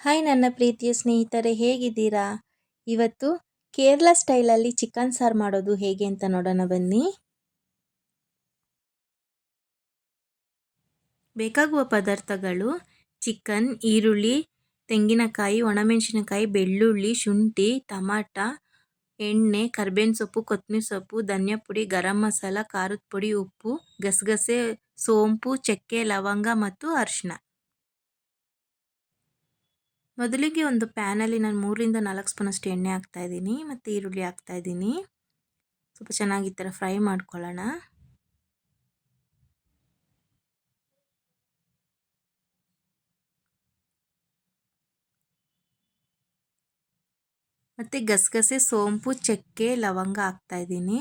Hi ನನ್ನ ಪ್ರೀತಿಯ ಸ್ನೇಹಿತರೆ, ಹೇಗಿದ್ದೀರಾ? ಇವತ್ತು ಕೇರಳ ಸ್ಟೈಲಲ್ಲಿ ಚಿಕನ್ ಸಾರು ಮಾಡೋದು ಹೇಗೆ ಅಂತ ನೋಡೋಣ ಬನ್ನಿ. ಬೇಕಾಗುವ ಪದಾರ್ಥಗಳು ಚಿಕನ್, ಈರುಳ್ಳಿ, ತೆಂಗಿನಕಾಯಿ, ಒಣಮೆಣಸಿನಕಾಯಿ, ಬೆಳ್ಳುಳ್ಳಿ, ಶುಂಠಿ, ಟಮಾಟ, ಎಣ್ಣೆ, ಕರ್ಬೇವಿನ ಸೊಪ್ಪು, ಕೊತ್ತಂಬರಿ ಸೊಪ್ಪು, ಧನಿಯಾ ಪುಡಿ, ಗರಂ ಮಸಾಲ, ಖಾರದ ಪುಡಿ, ಉಪ್ಪು, ಗಸಗಸೆ, ಸೋಂಪು, ಚಕ್ಕೆ, ಲವಂಗ ಮತ್ತು ಅರಿಶಿನ ಮೊದಲಿಗೆ ಒಂದು ಪ್ಯಾನಲ್ಲಿ ನಾನು ಮೂರರಿಂದ ನಾಲ್ಕು ಸ್ಪೂನಷ್ಟು ಎಣ್ಣೆ ಹಾಕ್ತಾ ಇದ್ದೀನಿ ಮತ್ತು ಈರುಳ್ಳಿ ಹಾಕ್ತಾಯಿದ್ದೀನಿ ಸ್ವಲ್ಪ ಚೆನ್ನಾಗಿ ಈ ಥರ ಫ್ರೈ ಮಾಡ್ಕೊಳ್ಳೋಣ. ಮತ್ತು ಗಸಗಸೆ, ಸೋಂಪು, ಚಕ್ಕೆ, ಲವಂಗ ಹಾಕ್ತಾ ಇದ್ದೀನಿ.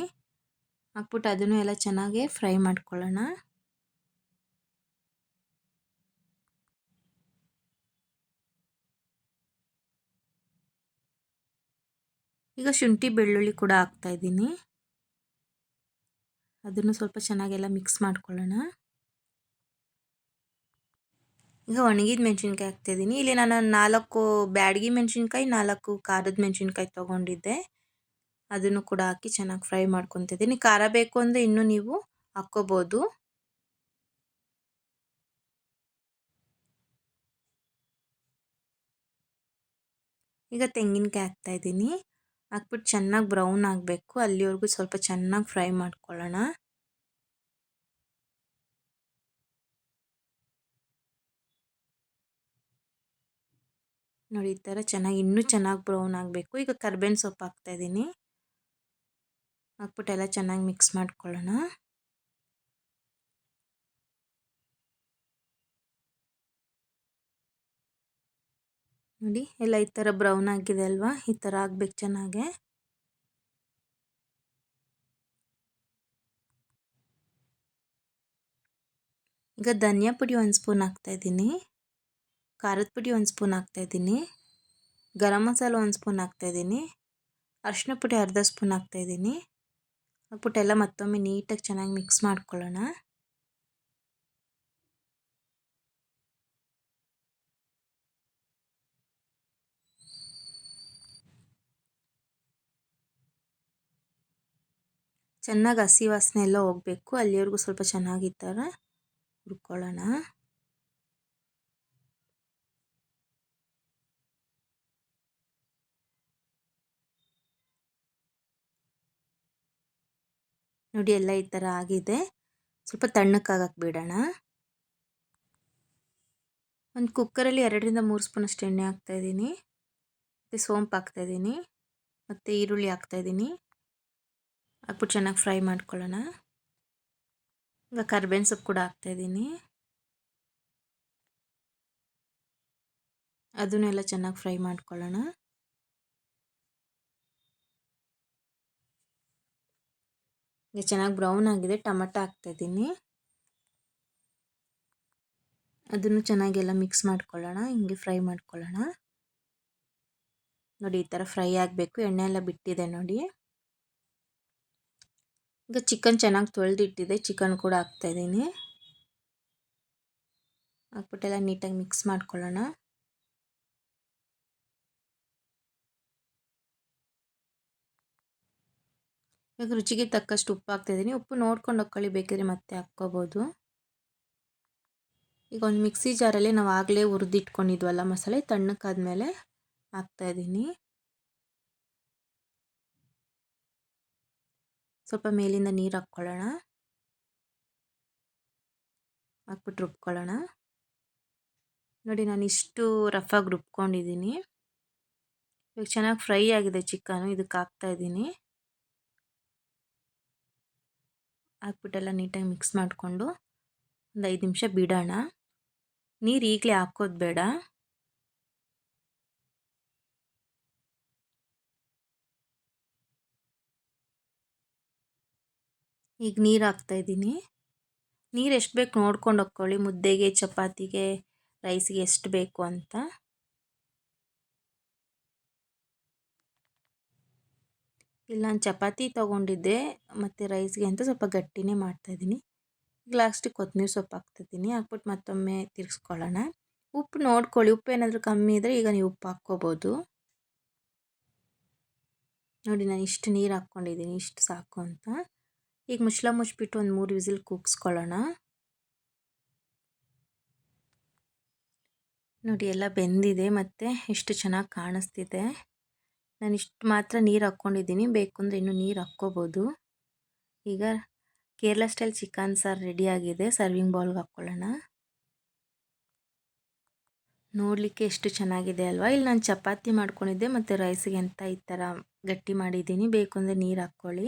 ಹಾಕ್ಬಿಟ್ಟು ಅದನ್ನು ಎಲ್ಲ ಚೆನ್ನಾಗೇ ಫ್ರೈ ಮಾಡ್ಕೊಳ್ಳೋಣ. ಈಗ ಶುಂಠಿ, ಬೆಳ್ಳುಳ್ಳಿ ಕೂಡ ಹಾಕ್ತಾ ಇದ್ದೀನಿ. ಅದನ್ನು ಸ್ವಲ್ಪ ಚೆನ್ನಾಗೆಲ್ಲ ಮಿಕ್ಸ್ ಮಾಡ್ಕೊಳ್ಳೋಣ. ಈಗ ಒಣಗಿದ ಮೆಣಸಿನ್ಕಾಯಿ ಹಾಕ್ತಾಯಿದ್ದೀನಿ ಇಲ್ಲಿ ನಾನು ನಾಲ್ಕು ಬ್ಯಾಡಗಿ ಮೆಣಸಿನ್ಕಾಯಿ, ನಾಲ್ಕು ಖಾರದ ಮೆಣಸಿನ್ಕಾಯಿ ತೊಗೊಂಡಿದ್ದೆ. ಅದನ್ನು ಕೂಡ ಹಾಕಿ ಚೆನ್ನಾಗಿ ಫ್ರೈ ಮಾಡ್ಕೊತಿದ್ದೀನಿ ಖಾರ ಬೇಕು ಅಂದರೆ ಇನ್ನೂ ನೀವು ಹಾಕ್ಕೋಬೋದು. ಈಗ ತೆಂಗಿನಕಾಯಿ ಹಾಕ್ತಾಯಿದ್ದೀನಿ ಹಾಕ್ಬಿಟ್ಟು ಚೆನ್ನಾಗಿ ಬ್ರೌನ್ ಆಗಬೇಕು. ಅಲ್ಲಿವರೆಗೂ ಸ್ವಲ್ಪ ಚೆನ್ನಾಗಿ ಫ್ರೈ ಮಾಡ್ಕೊಳ್ಳೋಣ. ನೋಡಿ, ಈ ಥರ ಚೆನ್ನಾಗಿ, ಇನ್ನೂ ಚೆನ್ನಾಗಿ ಬ್ರೌನ್ ಆಗಬೇಕು. ಈಗ ಕರ್ಬೇವಿನ ಸೊಪ್ಪು ಹಾಕ್ತಾಯಿದ್ದೀನಿ ಹಾಕ್ಬಿಟ್ಟು ಎಲ್ಲ ಚೆನ್ನಾಗಿ ಮಿಕ್ಸ್ ಮಾಡ್ಕೊಳ್ಳೋಣ. ನೋಡಿ, ಎಲ್ಲ ಈ ಥರ ಬ್ರೌನ್ ಆಗಿದೆ ಅಲ್ವಾ? ಈ ಥರ ಆಗ್ಬೇಕು ಚೆನ್ನಾಗೆ. ಈಗ ಧನಿಯಾ ಪುಡಿ ಒಂದು ಸ್ಪೂನ್ ಹಾಕ್ತಾಯಿದ್ದೀನಿ ಖಾರದ ಪುಡಿ ಒಂದು ಸ್ಪೂನ್ ಹಾಕ್ತಾಯಿದ್ದೀನಿ ಗರಂ ಮಸಾಲ ಒಂದು ಸ್ಪೂನ್ ಹಾಕ್ತಾಯಿದ್ದೀನಿ ಅರಿಶಿನ ಪುಡಿ ಅರ್ಧ ಸ್ಪೂನ್ ಹಾಕ್ತಾಯಿದ್ದೀನಿ ಹಾಕ್ಬಿಟ್ಟು ಎಲ್ಲ ಮತ್ತೊಮ್ಮೆ ನೀಟಾಗಿ ಚೆನ್ನಾಗಿ ಮಿಕ್ಸ್ ಮಾಡ್ಕೊಳ್ಳೋಣ. ಚೆನ್ನಾಗಿ ಹಸಿ ವಾಸನೆ ಎಲ್ಲ ಹೋಗಬೇಕು. ಅಲ್ಲಿವರೆಗೂ ಸ್ವಲ್ಪ ಚೆನ್ನಾಗಿ ಥರ ಹುರ್ಕೊಳ್ಳೋಣ. ನೋಡಿ ಎಲ್ಲ ಈ ಥರ ಆಗಿದೆ. ಸ್ವಲ್ಪ ತಣ್ಣಕ್ಕಾಗಕ್ಕೆ ಬಿಡೋಣ. ಒಂದು ಕುಕ್ಕರಲ್ಲಿ ಎರಡರಿಂದ ಮೂರು ಸ್ಪೂನಷ್ಟು ಎಣ್ಣೆ ಹಾಕ್ತಾಯಿದ್ದೀನಿ ಮತ್ತು ಸೋಂಪು ಹಾಕ್ತಾಯಿದ್ದೀನಿ ಮತ್ತು ಈರುಳ್ಳಿ ಹಾಕ್ತಾಯಿದ್ದೀನಿ ಹಾಕ್ಬಿಟ್ಟು ಚೆನ್ನಾಗಿ ಫ್ರೈ ಮಾಡ್ಕೊಳ್ಳೋಣ. ಈಗ ಕರ್ಬೇವಿನ ಸೊಪ್ಪು ಕೂಡ ಹಾಕ್ತಾಯಿದ್ದೀನಿ ಅದನ್ನೆಲ್ಲ ಚೆನ್ನಾಗಿ ಫ್ರೈ ಮಾಡ್ಕೊಳ್ಳೋಣ. ಈಗ ಚೆನ್ನಾಗಿ ಬ್ರೌನ್ ಆಗಿದೆ, ಟೊಮಟೊ ಹಾಕ್ತಾಯಿದ್ದೀನಿ ಅದನ್ನು ಚೆನ್ನಾಗೆಲ್ಲ ಮಿಕ್ಸ್ ಮಾಡ್ಕೊಳ್ಳೋಣ, ಹಿಂಗೆ ಫ್ರೈ ಮಾಡ್ಕೊಳ್ಳೋಣ. ನೋಡಿ, ಈ ಥರ ಫ್ರೈ ಆಗಬೇಕು, ಎಣ್ಣೆ ಎಲ್ಲ ಬಿಟ್ಟಿದೆ ನೋಡಿ. ಈಗ ಚಿಕನ್ ಚೆನ್ನಾಗಿ ತೊಳೆದಿಟ್ಟಿದೆ ಚಿಕನ್ ಕೂಡ ಹಾಕ್ತಾಯಿದ್ದೀನಿ ಹಾಕ್ಬಿಟ್ಟೆಲ್ಲ ನೀಟಾಗಿ ಮಿಕ್ಸ್ ಮಾಡ್ಕೊಳ್ಳೋಣ. ಈಗ ರುಚಿಗೆ ತಕ್ಕಷ್ಟು ಉಪ್ಪು ಹಾಕ್ತಾಯಿದ್ದೀನಿ ಉಪ್ಪು ನೋಡ್ಕೊಂಡು ಹಾಕ್ಕೊಳ್ಳಿ ಬೇಕಿದ್ರೆ ಮತ್ತೆ ಹಾಕ್ಕೋಬೋದು. ಈಗ ಒಂದು ಮಿಕ್ಸಿ ಜಾರಲ್ಲಿ ನಾವು ಆಗಲೇ ಹುರಿದಿಟ್ಕೊಂಡಿದ್ವಲ್ಲ ಮಸಾಲೆ, ತಣ್ಣಕ್ಕಾದ್ಮೇಲೆ ಹಾಕ್ತಾಯಿದ್ದೀನಿ ಸ್ವಲ್ಪ ಮೇಲಿಂದ ನೀರು ಹಾಕ್ಕೊಳ್ಳೋಣ. ಹಾಕ್ಬಿಟ್ಟು ರುಬ್ಕೊಳ್ಳೋಣ. ನೋಡಿ ನಾನು ಇಷ್ಟು ರಫಾಗಿ ರುಬ್ಕೊಂಡಿದ್ದೀನಿ. ಇವಾಗ ಚೆನ್ನಾಗಿ ಫ್ರೈ ಆಗಿದೆ ಚಿಕನು ಇದಕ್ಕೆ ಹಾಕ್ತಾಯಿದ್ದೀನಿ ಹಾಕ್ಬಿಟ್ಟೆಲ್ಲ ನೀಟಾಗಿ ಮಿಕ್ಸ್ ಮಾಡಿಕೊಂಡು ಒಂದು ಐದು ನಿಮಿಷ ಬಿಡೋಣ. ನೀರು ಈಗಲೇ ಹಾಕೋದು ಬೇಡ. ಈಗ ನೀರು ಹಾಕ್ತಾಯಿದ್ದೀನಿ ನೀರು ಎಷ್ಟು ಬೇಕು ನೋಡ್ಕೊಂಡು ಹೋಗ್ಕೊಳ್ಳಿ. ಮುದ್ದೆಗೆ, ಚಪಾತಿಗೆ, ರೈಸ್ಗೆ ಎಷ್ಟು ಬೇಕು ಅಂತ. ಇಲ್ಲ, ನಾನು ಚಪಾತಿ ತೊಗೊಂಡಿದ್ದೆ. ಮತ್ತು ರೈಸ್ಗೆ ಅಂತ ಸ್ವಲ್ಪ ಗಟ್ಟಿನೇ ಮಾಡ್ತಾಯಿದ್ದೀನಿ ಈಗ ಲಾಸ್ಟಿಗೆ ಕೊತ್ತಂಬರಿ ಸೊಪ್ಪು ಹಾಕ್ತಿದ್ದೀನಿ ಹಾಕ್ಬಿಟ್ಟು ಮತ್ತೊಮ್ಮೆ ತಿರ್ಗಿಸ್ಕೊಳ್ಳೋಣ. ಉಪ್ಪು ನೋಡ್ಕೊಳ್ಳಿ. ಉಪ್ಪು ಏನಾದರೂ ಕಮ್ಮಿ ಇದ್ದರೆ ಈಗ ನೀವು ಉಪ್ಪು ಹಾಕ್ಕೋಬೋದು. ನೋಡಿ, ನಾನು ಇಷ್ಟು ನೀರು ಹಾಕ್ಕೊಂಡಿದ್ದೀನಿ. ಇಷ್ಟು ಸಾಕು ಅಂತ. ಈಗ ಮುಚ್ಚಳ ಮುಚ್ಚಿಬಿಟ್ಟು ಒಂದು ಮೂರು ವಿಸಿಲ್ ಕೂಗಿಸ್ಕೊಳ್ಳೋಣ. ನೋಡಿ, ಎಲ್ಲ ಬೆಂದಿದೆ, ಮತ್ತು ಎಷ್ಟು ಚೆನ್ನಾಗಿ ಕಾಣಿಸ್ತಿದೆ. ನಾನು ಇಷ್ಟು ಮಾತ್ರ ನೀರು ಹಾಕ್ಕೊಂಡಿದ್ದೀನಿ ಬೇಕು ಅಂದರೆ ಇನ್ನೂ ನೀರು ಹಾಕ್ಕೋಬೋದು. ಈಗ ಕೇರಳ ಸ್ಟೈಲ್ ಚಿಕನ್ ಸಾರು ರೆಡಿಯಾಗಿದೆ ಸರ್ವಿಂಗ್ ಬೌಲ್ಗೆ ಹಾಕ್ಕೊಳ್ಳೋಣ. ನೋಡಲಿಕ್ಕೆ ಎಷ್ಟು ಚೆನ್ನಾಗಿದೆ ಅಲ್ವಾ? ಇಲ್ಲಿ ನಾನು ಚಪಾತಿ ಮಾಡ್ಕೊಂಡಿದ್ದೆ, ಮತ್ತು ರೈಸಿಗೆ ಎಂಥ ಈ ಥರ ಗಟ್ಟಿ ಮಾಡಿದ್ದೀನಿ ಬೇಕು ಅಂದರೆ ನೀರು ಹಾಕ್ಕೊಳ್ಳಿ.